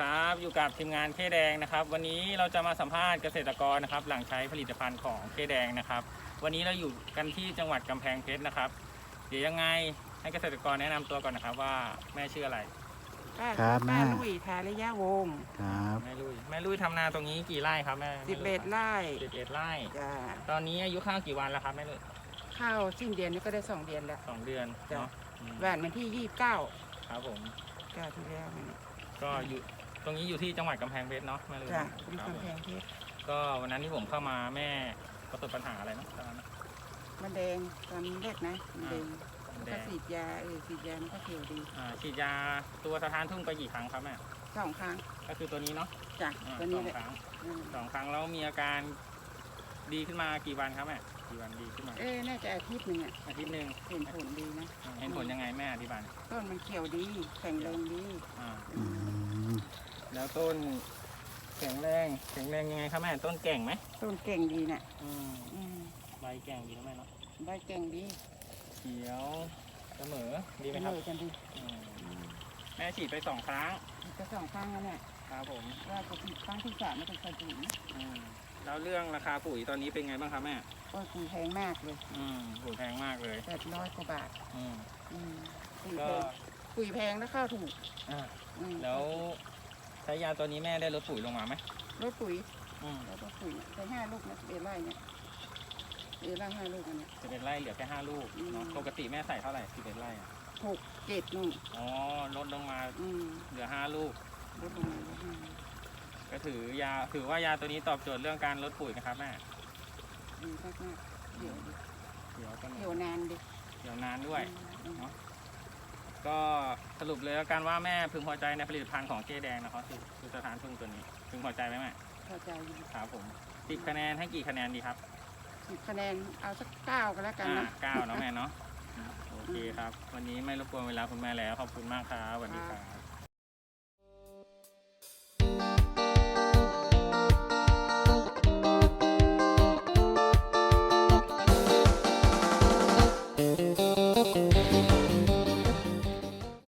ครับ อยู่กับทีมงานเคแดงนะครับ วันนี้เราจะมาสัมภาษณ์เกษตรกรนะครับ หลังใช้ผลิตภัณฑ์ของเคแดงนะครับ วันนี้เราอยู่กันที่จังหวัดกำแพงเพชรนะครับ เดี๋ยวยังไงให้เกษตรกรแนะนำตัวก่อนนะครับว่าแม่ชื่ออะไร ป้าครับป้าแม่ ลุยทาระยะวงศ์ครับแม่ลุยแม่ลุยทำนาตรงนี้กี่ไร่ครับแม่สิบเอ็ดไร่สิบเอ็ดไร่ จ้ะตอนนี้อายุข้าวกี่วันแล้วครับแม่ลุยข้าวสิ้นเดือนนี้ก็ได้สองเดือนแล้ว สองเดือนจ้ะ เนาะอืมแหวนวันที่ยี่สิบเก้าครับผม จ้าที่แล้วนี่ ก็อยู่ตรงนี้อยู่ที่จังหวัดกำแพงเพชรเนาะแม่ลุยจ้ะคเป็นรับผมกำแพงเพชรก็วันนั้นที่ผมเข้ามาแม่ประสบปัญหาอะไรนะตอนนั้นมันแดงตอนแรกนะมันแดงแดก็ง ฉีดยาเออฉีดยามันก็เขียวดีอ่าฉีดยาตัวสะท้านทุ่งไปกี่ครั้งครับแม่สองครั้งก็คือตัวนี้เนาะจ้ะอ่าตัวสนี้องแหละครั้งอืมสองครั้งแล้วมีอาการดีขึ้นมากี่วันครับแม่กี่วันดีขึ้นมาเอ้น่าจะอาทิตย์หนึ่งอะอาทิตย์หนึ่งเห็นผลดีนะอ่าเห็นผลยังไงแม่อธิบายหน่อยต้นมันเขียวดี แข็งแรงดีอ่า อืม แล้วต้นแข็งแรงแข็งแรงยังไงครับแม่ต้นแก่งไหมต้นเก่งดีน่ะอืมอืมใบแก่งดีนะแม่เนาะใบเก่งดีเขียวเสมอดีไหมเสครับมอกันดีอืมอืมแม่ฉีดไปสองครั้งก็สองครั้งแล้วเนี่ยครับผมว่าจะฉีดครั้งที่สามไม่ต้องใส่ปุ๋ยอืมแล้วเรื่องราคาปุ๋ยตอนนี้เป็นไงบ้างครับแม่โอ้ยปุ๋ยแพงมากเลยอืมปุ๋ยแพงมากเลยแปดร้อยกว่าบาทอืมอืมปุ๋ยก็แพงปุ๋ยแพงแล้วข้าวถูกอ่า อืมแล้ว ใช้ยาตัวนี้แม่ได้ลดปุ๋ยลงมาไหมลดปุ๋ยอืมลดปุ๋ยใช้ห้าลูกนะเอไร่เนี่ยเอไร่ห้าลูกอันเนี้ย สิบเอ็ดไร่เหลือแค่ห้าลูกอืม เนาะปกติแม่ใส่เท่าไหร่สิบเอ็ดไร่อะหกเจ็ดนู่นอ๋อลดลงมาอืมเหลือห้าลูก ลดลงมาลดลงมาก็ถือยาถือว่ายาตัวนี้ตอบโจทย์เรื่องการลดปุ๋ยนะครับแม่ดีมากมากๆเดี๋ยวดิเดี๋ยวก็เดี๋ยวนานดิเดี๋ยวนานด้วย อืมเนาะ ก็สรุปเลยแล้วกันว่าแม่พึงพอใจในผลิตภัณฑ์ของเจ๊แดงนะครับคือคือสถานพึ่งตัวนี้ พึงพอใจไหมแม่พอใจอยู่ครับผมสิบคะแนนให้กี่คะแนนดีครับสิบคะแนนเอาสักเก้ากันแล้วกันอ่านะเก้าเนาะแม่เนาะโอเคครับ วันนี้ไม่รบกวนเวลาคุณแม่แล้วขอบคุณมากครับสวัสดีครับ